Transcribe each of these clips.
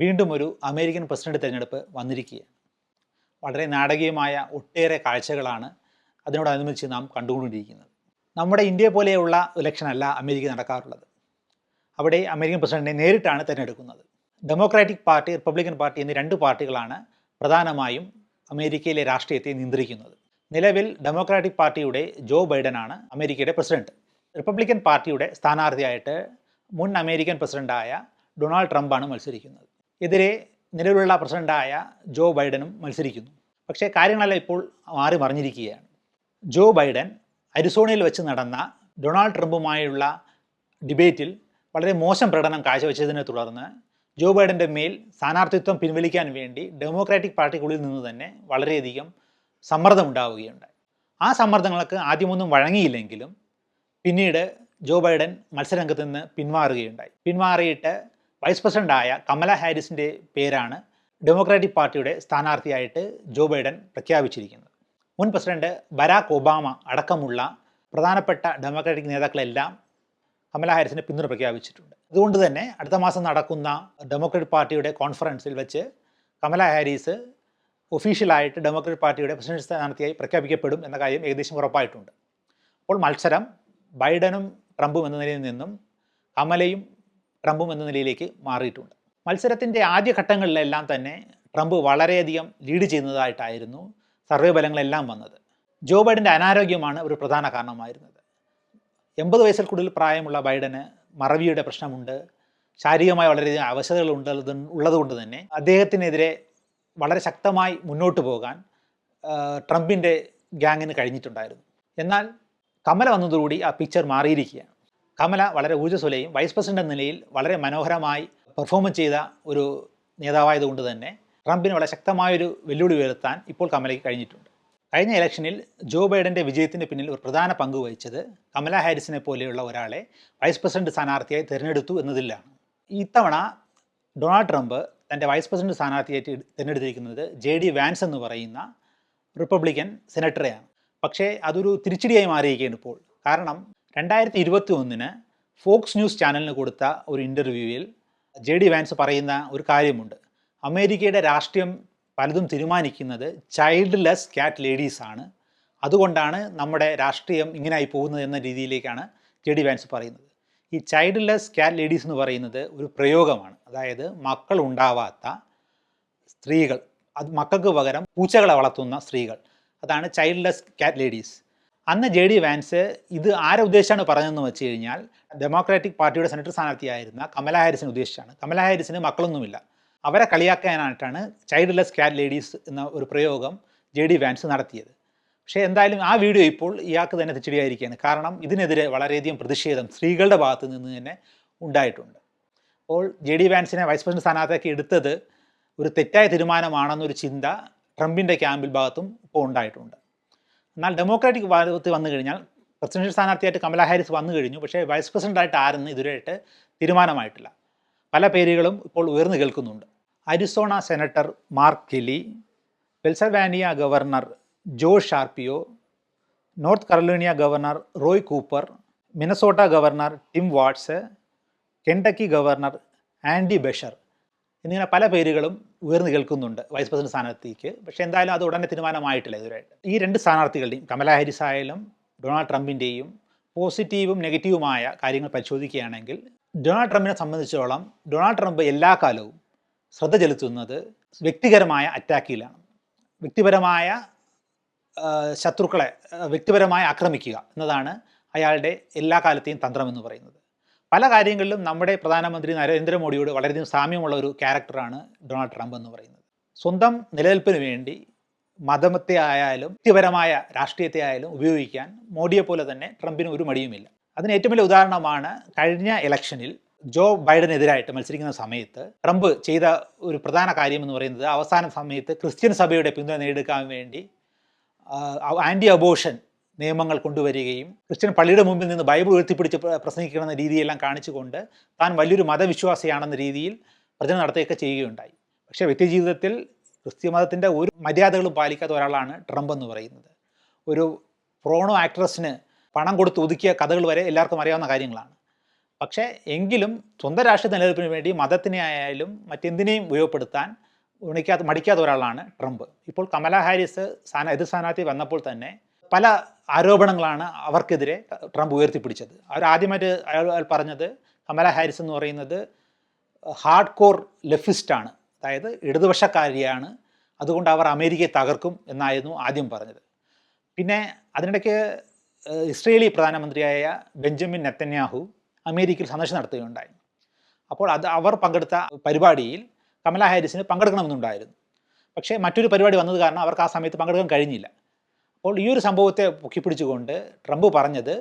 വീണ്ടും ഒരു American president തിരഞ്ഞെടുപ്പ് വന്നിരിക്കുകയാണ്. വളരെ നാടകീയമായ ഒട്ടേറെ കാഴ്ചകളാണ് അതിനോടനുബന്ധിച്ച് നാം കണ്ടുകൊണ്ടിരിക്കുന്നത്. നമ്മുടെ ഇന്ത്യ പോലെയുള്ള ഇലക്ഷനല്ല അമേരിക്ക നടക്കാറുള്ളത്. അവിടെ അമേരിക്കൻ പ്രസിഡന്റിനെ നേരിട്ടാണ് തിരഞ്ഞെടുക്കുന്നത്. ഡെമോക്രാറ്റിക് പാർട്ടി റിപ്പബ്ലിക്കൻ പാർട്ടി എന്നീ രണ്ട് പാർട്ടികളാണ് പ്രധാനമായും അമേരിക്കയിലെ രാഷ്ട്രീയത്തെ നിയന്ത്രിക്കുന്നത്. നിലവിൽ ഡെമോക്രാറ്റിക് പാർട്ടിയുടെ ജോ ബൈഡനാണ് അമേരിക്കയുടെ പ്രസിഡന്റ്. റിപ്പബ്ലിക്കൻ പാർട്ടിയുടെ സ്ഥാനാർത്ഥിയായിട്ട് മുൻ അമേരിക്കൻ പ്രസിഡന്റായ ഡൊണാൾഡ് ട്രംപാണ് മത്സരിക്കുന്നത്. എതിരെ നിലവിലുള്ള പ്രസിഡന്റായ ജോ ബൈഡനും മത്സരിക്കുന്നു. പക്ഷേ കാര്യങ്ങളെല്ലാം ഇപ്പോൾ മാറി മറിഞ്ഞിരിക്കുകയാണ്. ജോ ബൈഡൻ അരിസോണയിൽ വെച്ച് നടന്ന ഡൊണാൾഡ് ട്രംപുമായുള്ള ഡിബേറ്റിൽ വളരെ മോശം പ്രകടനം കാഴ്ചവെച്ചതിനെ തുടർന്ന് ജോ ബൈഡന്റെ മേൽ സ്ഥാനാർത്ഥിത്വം പിൻവലിക്കാൻ വേണ്ടി ഡെമോക്രാറ്റിക് പാർട്ടിക്കുള്ളിൽ നിന്ന് തന്നെ വളരെയധികം സമ്മർദ്ദമുണ്ടാവുകയുണ്ടായി. ആ സമ്മർദ്ദങ്ങൾക്ക് ആദ്യമൊന്നും വഴങ്ങിയില്ലെങ്കിലും പിന്നീട് ജോ ബൈഡൻ മത്സരരംഗത്ത് നിന്ന് പിന്മാറുകയുണ്ടായി പിന്മാറിയിട്ട് വൈസ് പ്രസിഡന്റായ കമല ഹാരിസിന്റെ പേരാണ് ഡെമോക്രാറ്റിക് പാർട്ടിയുടെ സ്ഥാനാർത്ഥിയായിട്ട് ജോ ബൈഡൻ പ്രഖ്യാപിച്ചിരിക്കുന്നത്. മുൻ പ്രസിഡന്റ് ബരാക് ഒബാമ അടക്കമുള്ള പ്രധാനപ്പെട്ട ഡെമോക്രാറ്റിക് നേതാക്കളെല്ലാം കമല ഹാരിസിന് പിന്തുണ പ്രഖ്യാപിച്ചിട്ടുണ്ട്. അതുകൊണ്ട് തന്നെ അടുത്ത മാസം നടക്കുന്ന ഡെമോക്രാറ്റിക് പാർട്ടിയുടെ കോൺഫറൻസിൽ വെച്ച് കമല ഹാരിസ് ഒഫീഷ്യലായിട്ട് ഡെമോക്രാറ്റിക് പാർട്ടിയുടെ പ്രസിഡന്റ് സ്ഥാനാർത്ഥിയായി പ്രഖ്യാപിക്കപ്പെടും എന്ന കാര്യം ഏകദേശം ഉറപ്പായിട്ടുണ്ട്. അപ്പോൾ മത്സരം ബൈഡനും ട്രംപും എന്ന നിലയിൽ നിന്നും കമലയും ട്രംപും എന്ന നിലയിലേക്ക് മാറിയിട്ടുണ്ട്. മത്സരത്തിന്റെ ആദ്യ ഘട്ടങ്ങളിലെല്ലാം തന്നെ ട്രംപ് വളരെയധികം ലീഡ് ചെയ്യുന്നതായിട്ടായിരുന്നു സർവേ ഫലങ്ങളെല്ലാം വന്നത്. ജോ ബൈഡന്റെ അനാരോഗ്യമാണ് ഒരു പ്രധാന കാരണമായിരുന്നത്. എൺപത് വയസ്സിൽ കൂടുതൽ പ്രായമുള്ള ബൈഡന് മറവിയുടെ പ്രശ്നമുണ്ട്. ശാരീരികമായി വളരെയധികം അവശതകൾ ഉണ്ടത് ഉള്ളതുകൊണ്ട് തന്നെ അദ്ദേഹത്തിനെതിരെ വളരെ ശക്തമായി മുന്നോട്ട് പോകാൻ ട്രംപിന്റെ ഗ്യാങ്ങിന് കഴിഞ്ഞിട്ടുണ്ടായിരുന്നു. എന്നാൽ കമല വന്നതോടുകൂടി ആ പിക്ചർ മാറിയിരിക്കുകയാണ്. കമല വളരെ ഊർജസ്വലയും വൈസ് പ്രസിഡന്റ് എന്ന നിലയിൽ വളരെ മനോഹരമായി പെർഫോം ചെയ്ത ഒരു നേതാവായതുകൊണ്ട് തന്നെ ട്രംപിന് വളരെ ശക്തമായൊരു വെല്ലുവിളി ഉയർത്താൻ ഇപ്പോൾ കമലയ്ക്ക് കഴിഞ്ഞിട്ടുണ്ട്. കഴിഞ്ഞ ഇലക്ഷനിൽ ജോ ബൈഡന്റെ വിജയത്തിന് പിന്നിൽ ഒരു പ്രധാന പങ്ക് വഹിച്ചത് കമല ഹാരിസിനെ പോലെയുള്ള ഒരാളെ വൈസ് പ്രസിഡന്റ് സ്ഥാനാർത്ഥിയായി തിരഞ്ഞെടുത്തു എന്നതിലാണ്. ഇത്തവണ ഡൊണാൾഡ് ട്രംപ് തന്റെ വൈസ് പ്രസിഡന്റ് സ്ഥാനാർത്ഥിയായിട്ട് തിരഞ്ഞെടുത്തിരിക്കുന്നത് ജെ ഡി വാൻസ് എന്ന് പറയുന്ന റിപ്പബ്ലിക്കൻ സെനറ്ററെയാണ്. പക്ഷേ അതൊരു തിരിച്ചടിയായി മാറിയിരിക്കുകയാണ് ഇപ്പോൾ. കാരണം രണ്ടായിരത്തി ഇരുപത്തി ഒന്നിന് ഫോക്സ് ന്യൂസ് ചാനലിന് കൊടുത്ത ഒരു ഇന്റർവ്യൂവിൽ ജെ ഡി വാൻസ് പറയുന്ന ഒരു കാര്യമുണ്ട്. അമേരിക്കയുടെ രാഷ്ട്രീയം പലതും തീരുമാനിക്കുന്നത് ചൈൽഡ് ലെസ് ക്യാറ്റ് ലേഡീസാണ് അതുകൊണ്ടാണ് നമ്മുടെ രാഷ്ട്രീയം ഇങ്ങനെയായി പോകുന്നത് എന്ന രീതിയിലേക്കാണ് ജെ ഡി വാൻസ് പറയുന്നത്. ഈ ചൈൽഡ് ലെസ് ക്യാറ്റ് ലേഡീസ് എന്ന് പറയുന്നത് ഒരു പ്രയോഗമാണ്. അതായത് മക്കൾ ഉണ്ടാവാത്ത സ്ത്രീകൾ അത് മക്കൾക്ക് പകരം പൂച്ചകളെ വളർത്തുന്ന സ്ത്രീകൾ. അതാണ് ചൈൽഡ് ലെസ് ക്യാറ്റ് ലേഡീസ്. അന്ന് ജെ ഡി വാൻസ് ഇത് ആരെ ഉദ്ദേശിച്ചാണ് പറഞ്ഞതെന്ന് വെച്ച് കഴിഞ്ഞാൽ ഡെമോക്രാറ്റിക് പാർട്ടിയുടെ സെനറ്റർ സ്ഥാനാർത്ഥിയായിരുന്ന കമല ഹാരിസിനെ ഉദ്ദേശിച്ചാണ്. കമല ഹാരിസിന് മക്കളൊന്നുമില്ല. അവരെ കളിയാക്കാനായിട്ടാണ് ചൈൽഡ് ലെസ് ലേഡീസ് എന്ന ഒരു പ്രയോഗം ജെ ഡി വാൻസ് നടത്തിയത്. പക്ഷേ എന്തായാലും ആ വീഡിയോ ഇപ്പോൾ ഇയാൾക്ക് തന്നെ തിരിച്ചടിയായിരിക്കുകയാണ് കാരണം ഇതിനെതിരെ വളരെയധികം പ്രതിഷേധം സ്ത്രീകളുടെ ഭാഗത്ത് നിന്ന് തന്നെ ഉണ്ടായിട്ടുണ്ട്. അപ്പോൾ ജെ ഡി വാൻസിനെ വൈസ് പ്രസിഡന്റ് സ്ഥാനാർത്ഥിയാക്കി എടുത്തത് ഒരു തെറ്റായ തീരുമാനമാണെന്നൊരു ചിന്ത ട്രംപിന്റെ ക്യാമ്പിൽ ഭാഗത്തും ഇപ്പോൾ ഉണ്ടായിട്ടുണ്ട്. എന്നാൽ ഡെമോക്രാറ്റിക് ഭാഗത്ത് വന്നു കഴിഞ്ഞാൽ പ്രസിഡൻഷ്യൽ സ്ഥാനാർത്ഥിയായിട്ട് കമലാ ഹാരിസ് വന്നു കഴിഞ്ഞു. പക്ഷേ വൈസ് പ്രസിഡന്റ് ആയിട്ട് ആരെന്ന് ഇതുവരെയായിട്ട് തീരുമാനമായിട്ടില്ല. പല പേരുകളും ഇപ്പോൾ ഉയർന്നു കേൾക്കുന്നുണ്ട്. Arizona senator Mark Kelly Pennsylvania governor Josh ഷാർപ്പിയോ North Carolina governor Roy Cooper Minnesota governor Tim Walz Kentucky governor Andy Beshear. എന്നിങ്ങനെ പല പേരുകളും ഉയർന്നു കേൾക്കുന്നുണ്ട് വൈസ് പ്രസിഡന്റ് സ്ഥാനാർത്ഥിക്ക്. പക്ഷേ എന്തായാലും അത് ഉടനെ തീരുമാനമായിട്ടില്ല ഇതുവരെയായിട്ട് ഈ രണ്ട് സ്ഥാനാർത്ഥികളുടെയും കമല ഹാരിസ് ആയാലും ഡൊണാൾഡ് ട്രംപിന്റെയും പോസിറ്റീവും നെഗറ്റീവുമായ കാര്യങ്ങൾ പരിശോധിക്കുകയാണെങ്കിൽ ഡൊണാൾഡ് ട്രംപിനെ സംബന്ധിച്ചോളം ഡൊണാൾഡ് ട്രംപ് എല്ലാ കാലവും ശ്രദ്ധ ചെലുത്തുന്നത് വ്യക്തിപരമായ അറ്റാക്കിലാണ്. വ്യക്തിപരമായ ശത്രുക്കളെ വ്യക്തിപരമായി ആക്രമിക്കുക എന്നതാണ് അയാളുടെ എല്ലാ കാലത്തെയും തന്ത്രമെന്ന് പറയുന്നത്. പല കാര്യങ്ങളിലും നമ്മുടെ പ്രധാനമന്ത്രി നരേന്ദ്രമോദിയോട് വളരെയധികം സാമ്യമുള്ള ഒരു ക്യാരക്ടറാണ് ഡൊണാൾഡ് ട്രംപ് എന്ന് പറയുന്നത്. സ്വന്തം നിലനിൽപ്പിന് വേണ്ടി മതത്തെ ആയാലും വ്യക്തിപരമായ രാഷ്ട്രീയത്തെ ആയാലും ഉപയോഗിക്കാൻ മോഡിയെ പോലെ തന്നെ ട്രംപിന് ഒരു മടിയുമില്ല. അതിന് ഏറ്റവും വലിയ ഉദാഹരണമാണ് കഴിഞ്ഞ ഇലക്ഷനിൽ ജോ ബൈഡനെതിരായിട്ട് മത്സരിക്കുന്ന സമയത്ത് ട്രംപ് ചെയ്ത ഒരു പ്രധാന കാര്യം എന്ന് പറയുന്നത് അവസാന സമയത്ത് ക്രിസ്ത്യൻ സഭയുടെ പിന്തുണ നേടിയെടുക്കാൻ വേണ്ടി ആന്റി അബോഷൻ നിയമങ്ങൾ കൊണ്ടുവരികയും ക്രിസ്ത്യൻ പള്ളിയുടെ മുമ്പിൽ നിന്ന് ബൈബിൾ ഉയർത്തിപ്പിടിച്ച് പ്ര- പ്രസംഗിക്കണമെന്ന രീതിയെല്ലാം കാണിച്ചുകൊണ്ട് താൻ വലിയൊരു മതവിശ്വാസിയാണെന്ന രീതിയിൽ പ്രചരണം നടത്തുകയൊക്കെ ചെയ്യുകയുണ്ടായി. പക്ഷേ വ്യക്തിജീവിതത്തിൽ ക്രിസ്ത്യ മതത്തിന്റെ ഒരു മര്യാദകളും പാലിക്കാത്ത ഒരാളാണ് ട്രംപ് എന്ന് പറയുന്നത്. ഒരു പ്രോണോ ആക്ട്രസിന് പണം കൊടുത്ത് ഒതുക്കിയ കഥകൾ വരെ എല്ലാവർക്കും അറിയാവുന്ന കാര്യങ്ങളാണ്. പക്ഷേ എങ്കിലും സ്വന്തം രാഷ്ട്രീയ നിലനിൽപ്പിന് വേണ്ടി മതത്തിനെ ആയാലും മറ്റെന്തിനേയും ഉപയോഗപ്പെടുത്താൻ ഉണിക്കാത്ത മടിക്കാത്ത ഒരാളാണ് ട്രംപ്. ഇപ്പോൾ കമലാ ഹാരിസ് സ്ഥാന എതിർ സ്ഥാനാർത്ഥി വന്നപ്പോൾ തന്നെ പല ആരോപണങ്ങളാണ് അവർക്കെതിരെ ട്രംപ് ഉയർത്തിപ്പിടിച്ചത്. അവർ ആദ്യമായിട്ട് അയാൾ പറഞ്ഞത് കമല ഹാരിസ് എന്ന് പറയുന്നത് ഹാർഡ് കോർ ലെഫിസ്റ്റാണ് അതായത് ഇടതുപക്ഷക്കാരിയാണ്. അതുകൊണ്ട് അവർ അമേരിക്കയെ തകർക്കും എന്നായിരുന്നു ആദ്യം പറഞ്ഞത്. പിന്നെ അതിനിടയ്ക്ക് ഇസ്രയേലി പ്രധാനമന്ത്രിയായ ബെഞ്ചമിൻ നെത്തന്യാഹു അമേരിക്കയിൽ സന്ദർശനം നടത്തുകയുണ്ടായി. അപ്പോൾ അത് അവർ പങ്കെടുത്ത പരിപാടിയിൽ കമല ഹാരിസിന് പങ്കെടുക്കണമെന്നുണ്ടായിരുന്നു. പക്ഷേ മറ്റൊരു പരിപാടി വന്നത് കാരണം അവർക്ക് ആ സമയത്ത് പങ്കെടുക്കാൻ കഴിഞ്ഞില്ല. അപ്പോൾ ഈ ഒരു സംഭവത്തെ പൊക്കിപ്പിടിച്ചുകൊണ്ട് ട്രംപ് പറഞ്ഞത്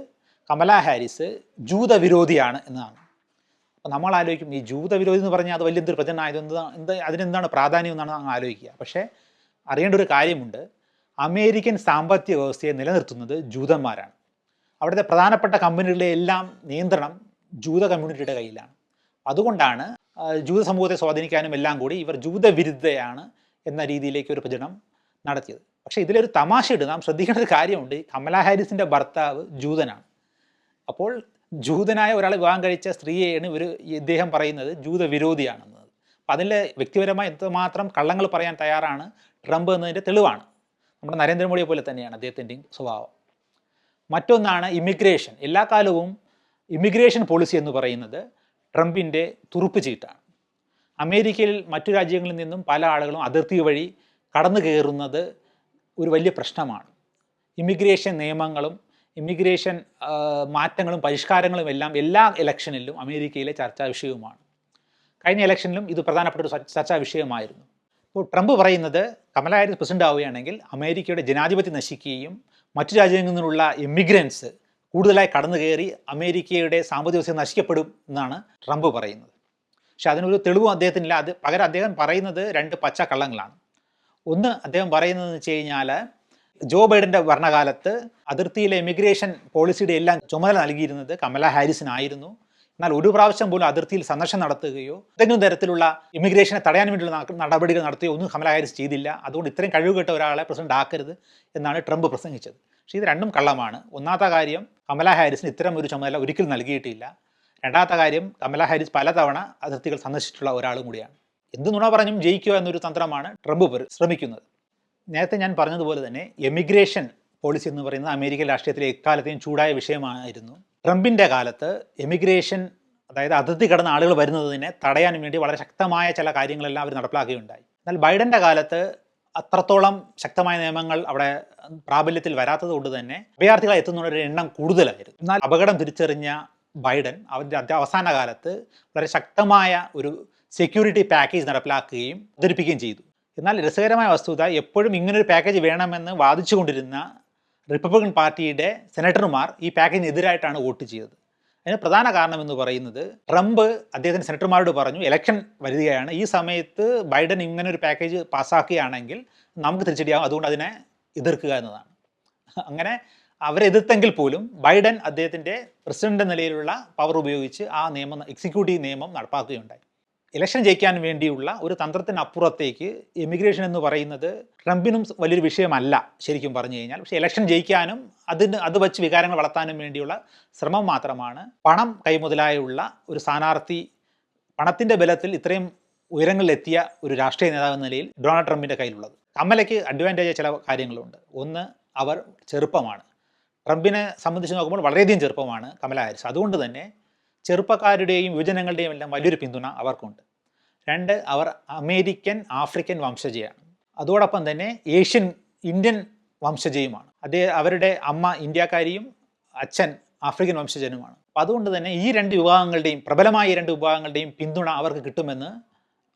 കമല ഹാരിസ് ജൂതവിരോധിയാണ് എന്നാണ്. അപ്പോൾ നമ്മൾ ആലോചിക്കും ഈ ജൂതവിരോധി എന്ന് പറഞ്ഞാൽ അത് വലിയൊരു എന്തൊരു എന്ത് എന്താ അതിനെന്താണ് പ്രാധാന്യം എന്നാണ് നമ്മൾ ആലോചിക്കുക. പക്ഷേ അറിയേണ്ട ഒരു കാര്യമുണ്ട്. അമേരിക്കൻ സാമ്പത്തിക വ്യവസ്ഥയെ നിലനിർത്തുന്നത് ജൂതന്മാരാണ്. അവിടുത്തെ പ്രധാനപ്പെട്ട കമ്പനികളുടെ എല്ലാം നിയന്ത്രണം ജൂത കമ്മ്യൂണിറ്റിയുടെ കയ്യിലാണ്. അതുകൊണ്ടാണ് ജൂത സമൂഹത്തെ സ്വാധീനിക്കാനും എല്ലാം കൂടി ഇവർ ജൂതവിരുദ്ധയാണ് എന്ന രീതിയിലേക്ക് ഒരു പ്രചരണം നടത്തിയത്. പക്ഷേ ഇതിലൊരു തമാശയുണ്ട് നാം ശ്രദ്ധിക്കേണ്ട ഒരു കാര്യമുണ്ട്. കമല ഹാരിസിന്റെ ഭർത്താവ് ജൂതനാണ്. അപ്പോൾ ജൂതനായ ഒരാൾ വിവാഹം കഴിച്ച സ്ത്രീയെയാണ് ഇവർ ഇദ്ദേഹം പറയുന്നത് ജൂതവിരോധിയാണെന്നത് അപ്പം അതിൽ വ്യക്തിപരമായി എന്തുമാത്രം കള്ളങ്ങൾ പറയാൻ തയ്യാറാണ് ട്രംപ് എന്നതിന്റെ തെളിവാണ്. നമ്മുടെ നരേന്ദ്രമോദിയെ പോലെ തന്നെയാണ് അദ്ദേഹത്തിന്റെയും സ്വഭാവം. മറ്റൊന്നാണ് ഇമിഗ്രേഷൻ. എല്ലാ കാലവും ഇമിഗ്രേഷൻ പോളിസി എന്ന് പറയുന്നത് ട്രംപിന്റെ തുറുപ്പ് ചീട്ടാണ്. അമേരിക്കയിൽ മറ്റു രാജ്യങ്ങളിൽ നിന്നും പല ആളുകളും അതിർത്തി വഴി കടന്നു കയറുന്നത് ഒരു വലിയ പ്രശ്നമാണ്. ഇമിഗ്രേഷൻ നിയമങ്ങളും ഇമിഗ്രേഷൻ മാറ്റങ്ങളും പരിഷ്കാരങ്ങളും എല്ലാം എല്ലാ ഇലക്ഷനിലും അമേരിക്കയിലെ ചർച്ചാ വിഷയവുമാണ്. കഴിഞ്ഞ ഇലക്ഷനിലും ഇത് പ്രധാനപ്പെട്ട ഒരു ചർ- ചർച്ചാ വിഷയമായിരുന്നു. ഇപ്പോൾ ട്രംപ് പറയുന്നത് കമല ഹാരിസ് പ്രസിഡന്റ് ആവുകയാണെങ്കിൽ അമേരിക്കയുടെ ജനാധിപത്യം നശിക്കുകയും മറ്റു രാജ്യങ്ങളിൽ നിന്നുള്ള ഇമിഗ്രൻസ് കൂടുതലായി കടന്നു കയറി അമേരിക്കയുടെ സാമ്പത്തിക വ്യവസ്ഥ നശിക്കപ്പെടും എന്നാണ് ട്രംപ് പറയുന്നത്. പക്ഷെ അതിനൊരു തെളിവും അദ്ദേഹത്തിനില്ല. അത് പകരം അദ്ദേഹം പറയുന്നത് രണ്ട് പച്ച കള്ളങ്ങളാണ്. ഒന്ന് അദ്ദേഹം പറയുന്നതെന്ന് വെച്ച് കഴിഞ്ഞാൽ ജോ ബൈഡന്റെ ഭരണകാലത്ത് അതിർത്തിയിലെ ഇമിഗ്രേഷൻ പോളിസിയുടെ എല്ലാം ചുമതല നൽകിയിരുന്നത് കമല ഹാരിസിനായിരുന്നു. എന്നാൽ ഒരു പ്രാവശ്യം പോലും അതിർത്തിയിൽ സന്ദർശനം നടത്തുകയോ ഏതെങ്കിലും തരത്തിലുള്ള ഇമിഗ്രേഷനെ തടയാൻ വേണ്ടിയുള്ള നട- നടപടികൾ നടത്തുകയോ ഒന്നും കമല ഹാരിസ് ചെയ്തില്ല. അതുകൊണ്ട് ഇത്രയും കഴിവുകെട്ട ഒരാളെ പ്രസിഡന്റ് ആക്കരുത് എന്നാണ് ട്രംപ് പ്രസംഗിച്ചത്. പക്ഷേ ഇത് രണ്ടും കള്ളമാണ്. ഒന്നാമത്തെ കാര്യം കമല ഹാരിസിന് ഇത്തരം ഒരു ചുമതല ഒരിക്കലും നൽകിയിട്ടില്ല. രണ്ടാമത്തെ കാര്യം കമല ഹാരിസ് പലതവണ അതിർത്തികൾ സന്ദർശിച്ചിട്ടുള്ള ഒരാളും കൂടിയാണ്. എന്ത് നുണ പറഞ്ഞും ജയിക്കുക എന്നൊരു തന്ത്രമാണ് ട്രംപ് ശ്രമിക്കുന്നത്. നേരത്തെ ഞാൻ പറഞ്ഞതുപോലെ തന്നെ എമിഗ്രേഷൻ പോളിസി എന്ന് പറയുന്നത് അമേരിക്കൻ രാഷ്ട്രീയത്തിലെ എക്കാലത്തെയും ചൂടായ വിഷയമായിരുന്നു. ട്രംപിന്റെ കാലത്ത് എമിഗ്രേഷൻ അതായത് അതിർത്തി കടന്ന ആളുകൾ വരുന്നതിനെ തടയാൻ വേണ്ടി വളരെ ശക്തമായ ചില കാര്യങ്ങളെല്ലാം അവർ നടപ്പിലാക്കുകയുണ്ടായി. എന്നാൽ ബൈഡന്റെ കാലത്ത് അത്രത്തോളം ശക്തമായ നിയമങ്ങൾ അവിടെ പ്രാബല്യത്തിൽ വരാത്തത് കൊണ്ട് തന്നെ അഭയാർത്ഥികൾ എത്തുന്നവരുടെ എണ്ണം കൂടുതലായിരുന്നു. എന്നാൽ അപകടം തിരിച്ചറിഞ്ഞ ബൈഡൻ അവന്റെ അവസാന കാലത്ത് വളരെ ശക്തമായ ഒരു സെക്യൂരിറ്റി പാക്കേജ് നടപ്പിലാക്കുകയും അവതരിപ്പിക്കുകയും ചെയ്തു. എന്നാൽ രസകരമായ വസ്തുത എപ്പോഴും ഇങ്ങനൊരു പാക്കേജ് വേണമെന്ന് വാദിച്ചുകൊണ്ടിരുന്ന റിപ്പബ്ലിക്കൻ പാർട്ടിയുടെ സെനറ്റർമാർ ഈ പാക്കേജിനെതിരായിട്ടാണ് വോട്ട് ചെയ്തത്. അതിന് പ്രധാന കാരണം എന്ന് പറയുന്നത് ട്രംപ് അദ്ദേഹത്തിന് സെനറ്റർമാരോട് പറഞ്ഞു ഇലക്ഷൻ വരികയാണ്. ഈ സമയത്ത് ബൈഡൻ ഇങ്ങനെ ഒരു പാക്കേജ് പാസ്സാക്കുകയാണെങ്കിൽ നമുക്ക് തിരിച്ചടിയാകും അതുകൊണ്ട് അതിനെ എതിർക്കുക എന്നതാണ്. അങ്ങനെ അവരെ എതിർത്തെങ്കിൽ പോലും ബൈഡൻ അദ്ദേഹത്തിന്റെ പ്രസിഡന്റ് നിലയിലുള്ള പവർ ഉപയോഗിച്ച് ആ നിയമം എക്സിക്യൂട്ടീവ് നിയമം നടപ്പാക്കുകയുണ്ടായി. ഇലക്ഷൻ ജയിക്കാൻ വേണ്ടിയുള്ള ഒരു തന്ത്രത്തിനപ്പുറത്തേക്ക് എമിഗ്രേഷൻ എന്ന് പറയുന്നത് ട്രംപിനും വലിയൊരു വിഷയമല്ല ശരിക്കും പറഞ്ഞു കഴിഞ്ഞാൽ. പക്ഷേ ഇലക്ഷൻ ജയിക്കാനും അതിന് അത് വച്ച് വികാരങ്ങൾ വളർത്താനും വേണ്ടിയുള്ള ശ്രമം മാത്രമാണ്. പണം കൈമുതലായുള്ള ഒരു സ്ഥാനാർത്ഥി പണത്തിന്റെ ബലത്തിൽ ഇത്രയും ഉയരങ്ങളിലെത്തിയ ഒരു രാഷ്ട്രീയ നേതാവ് എന്ന നിലയിൽ ഡൊണാൾഡ് ട്രംപിന്റെ കയ്യിലുള്ളത്. കമലയ്ക്ക് അഡ്വാന്റേജ് ചില കാര്യങ്ങളുണ്ട്. ഒന്ന് അവർ ചെറുപ്പമാണ്. ട്രംപിനെ സംബന്ധിച്ച് നോക്കുമ്പോൾ വളരെയധികം ചെറുപ്പമാണ് കമല ഹാരിസ് അതുകൊണ്ട് തന്നെ ചെറുപ്പക്കാരുടെയും യുവജനങ്ങളുടെയും എല്ലാം വലിയൊരു പിന്തുണ അവർക്കുണ്ട്. രണ്ട് അവർ അമേരിക്കൻ ആഫ്രിക്കൻ വംശജയാണ്. അതോടൊപ്പം തന്നെ ഏഷ്യൻ ഇന്ത്യൻ വംശജയുമാണ്. അതേ അവരുടെ അമ്മ ഇന്ത്യക്കാരിയും അച്ഛൻ ആഫ്രിക്കൻ വംശജനുമാണ്. അപ്പം അതുകൊണ്ട് തന്നെ ഈ രണ്ട് വിഭാഗങ്ങളുടെയും പ്രബലമായ ഈ രണ്ട് വിഭാഗങ്ങളുടെയും പിന്തുണ അവർക്ക് കിട്ടുമെന്ന്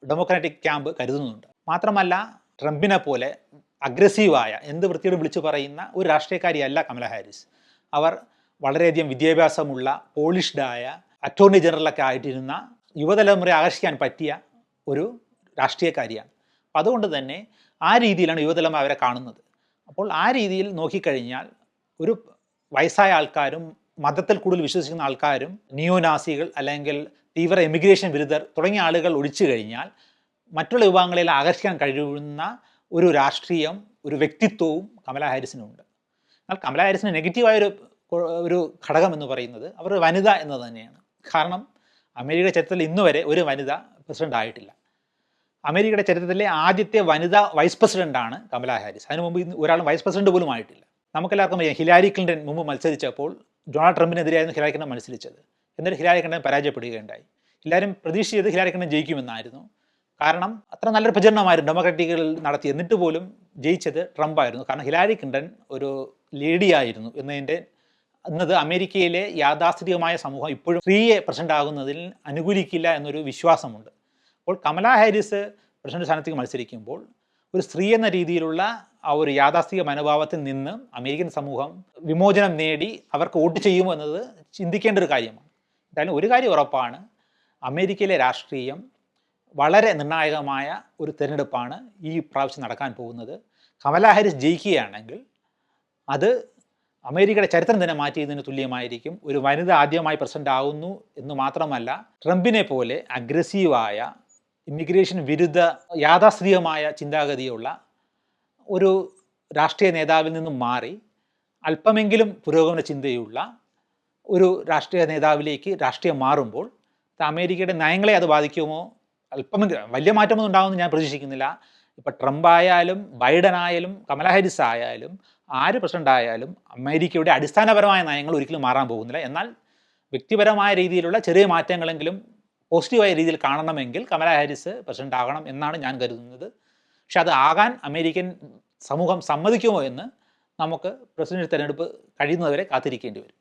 ഡെമോക്രാറ്റിക് ക്യാമ്പ് കരുതുന്നുണ്ട്. മാത്രമല്ല ട്രംപിനെ പോലെ അഗ്രസീവായ എന്ത് വൃത്തിയോട് വിളിച്ചു പറയുന്ന ഒരു രാഷ്ട്രീയക്കാരിയല്ല കമല ഹാരിസ്. അവർ വളരെയധികം വിദ്യാഭ്യാസമുള്ള പോളിഷ്ഡായ അറ്റോർണി ജനറലൊക്കെ ആയിട്ടിരുന്ന യുവതലമുറയെ ആകർഷിക്കാൻ പറ്റിയ ഒരു രാഷ്ട്രീയക്കാരിയാണ് അപ്പം അതുകൊണ്ട് തന്നെ ആ രീതിയിലാണ് യുവതലമുറ അവരെ കാണുന്നത്. അപ്പോൾ ആ രീതിയിൽ നോക്കിക്കഴിഞ്ഞാൽ ഒരു വയസ്സായ ആൾക്കാരും മതത്തിൽ കൂടുതൽ വിശ്വസിക്കുന്ന ആൾക്കാരും നിയോനാസികൾ അല്ലെങ്കിൽ തീവ്ര എമിഗ്രേഷൻ വിരുദ്ധർ തുടങ്ങിയ ആളുകൾ ഒഴിച്ചു കഴിഞ്ഞാൽ മറ്റുള്ള വിഭാഗങ്ങളിൽ ആകർഷിക്കാൻ കഴിയുന്ന ഒരു രാഷ്ട്രീയം ഒരു വ്യക്തിത്വവും കമല ഹാരിസിനുണ്ട് എന്നാൽ കമല ഹാരിസിന് നെഗറ്റീവായൊരു ഒരു ഘടകം എന്ന് പറയുന്നത് അവർ വനിത എന്നത് തന്നെയാണ്. കാരണം അമേരിക്കയുടെ ചരിത്രത്തിൽ ഇന്നു വരെ ഒരു വനിത പ്രസിഡന്റ് ആയിട്ടില്ല. അമേരിക്കയുടെ ചരിത്രത്തിലെ ആദ്യത്തെ വനിതാ വൈസ് പ്രസിഡന്റാണ് കമലാ ഹാരിസ്. അതിനു മുമ്പ് ഒരാളും വൈസ് പ്രസിഡന്റ് പോലും ആയിട്ടില്ല. നമുക്കെല്ലാവർക്കും അറിയാം ഹിലാരി ക്ലിന്റൺ മുമ്പ് മത്സരിച്ചപ്പോൾ ഡൊണാൾഡ് ട്രംപിനെതിരെയായിരുന്നു ഹിലാരി ക്ലിന്റൺ മത്സരിച്ചത്. എന്നിട്ട് ഹിലാരി ക്ലിന്റൺ പരാജയപ്പെടുകയുണ്ടായി. എല്ലാവരും പ്രതീക്ഷിച്ചത് ഹിലാരി ക്ലിന്റൺ ജയിക്കുമെന്നായിരുന്നു. കാരണം അത്ര നല്ലൊരു പ്രചരണമായിരുന്നു ഡെമോക്രാറ്റിക്കൽ നടത്തി എന്നിട്ട് പോലും ജയിച്ചത് ട്രംപ് ആയിരുന്നു കാരണം ഹിലാരി ക്ലിന്റൺ ഒരു ലേഡിയായിരുന്നു എന്നതിന്റെ എന്നത് അമേരിക്കയിലെ യാഥാസ്ഥിതികമായ സമൂഹം ഇപ്പോഴും സ്ത്രീയെ പ്രസിഡന്റ് ആകുന്നതിൽ അനുകൂലിക്കില്ല എന്നൊരു വിശ്വാസമുണ്ട്. അപ്പോൾ കമലാ ഹാരിസ് പ്രസിഡന്റ് സ്ഥാനത്തേക്ക് മത്സരിക്കുമ്പോൾ ഒരു സ്ത്രീ എന്ന രീതിയിലുള്ള ആ ഒരു യാഥാസ്ഥിക മനോഭാവത്തിൽ നിന്ന് അമേരിക്കൻ സമൂഹം വിമോചനം നേടി അവർക്ക് വോട്ട് ചെയ്യുമോ എന്നത് ചിന്തിക്കേണ്ട ഒരു കാര്യമാണ്. എന്തായാലും ഒരു കാര്യം ഉറപ്പാണ് അമേരിക്കയിലെ രാഷ്ട്രീയം വളരെ നിർണായകമായ ഒരു തിരഞ്ഞെടുപ്പാണ് ഈ പ്രാവശ്യം നടക്കാൻ പോകുന്നത്. കമലാ ഹാരിസ് ജയിക്കുകയാണെങ്കിൽ അത് അമേരിക്കയുടെ ചരിത്രം തന്നെ മാറ്റിയതിന് തുല്യമായിരിക്കും. ഒരു വനിത ആദ്യമായി പ്രസിഡന്റ് ആവുന്നു എന്ന് മാത്രമല്ല ട്രംപിനെ പോലെ അഗ്രസീവായ ഇമിഗ്രേഷൻ വിരുദ്ധ യാഥാസ്ഥിതികമായ ചിന്താഗതിയുള്ള ഒരു രാഷ്ട്രീയ നേതാവിൽ നിന്നും മാറി അല്പമെങ്കിലും പുരോഗമന ചിന്തയുള്ള ഒരു രാഷ്ട്രീയ നേതാവിലേക്ക് രാഷ്ട്രീയം മാറുമ്പോൾ അമേരിക്കയുടെ നയങ്ങളെ അത് ബാധിക്കുമോ? അല്പമെങ്കിലും വലിയ മാറ്റമൊന്നും ഉണ്ടാകുമെന്ന് ഞാൻ പ്രതീക്ഷിക്കുന്നില്ല. ഇപ്പം ട്രംപ് ആയാലും ബൈഡൻ ആയാലും കമലാ ഹാരിസ് ആയാലും ആര് പ്രസിഡന്റ് ആയാലും അമേരിക്കയുടെ അടിസ്ഥാനപരമായ നയങ്ങൾ ഒരിക്കലും മാറാൻ പോകുന്നില്ല. എന്നാൽ വ്യക്തിപരമായ രീതിയിലുള്ള ചെറിയ മാറ്റങ്ങളെങ്കിലും പോസിറ്റീവായ രീതിയിൽ കാണണമെങ്കിൽ കമല ഹാരിസ് പ്രസിഡന്റ് ആകണം എന്നാണ് ഞാൻ കരുതുന്നത്. പക്ഷെ അത് ആകാൻ അമേരിക്കൻ സമൂഹം സമ്മതിക്കുമോ എന്ന് നമുക്ക് പ്രസിഡന്റ് തിരഞ്ഞെടുപ്പ് കഴിയുന്നതുവരെ കാത്തിരിക്കേണ്ടി വരും.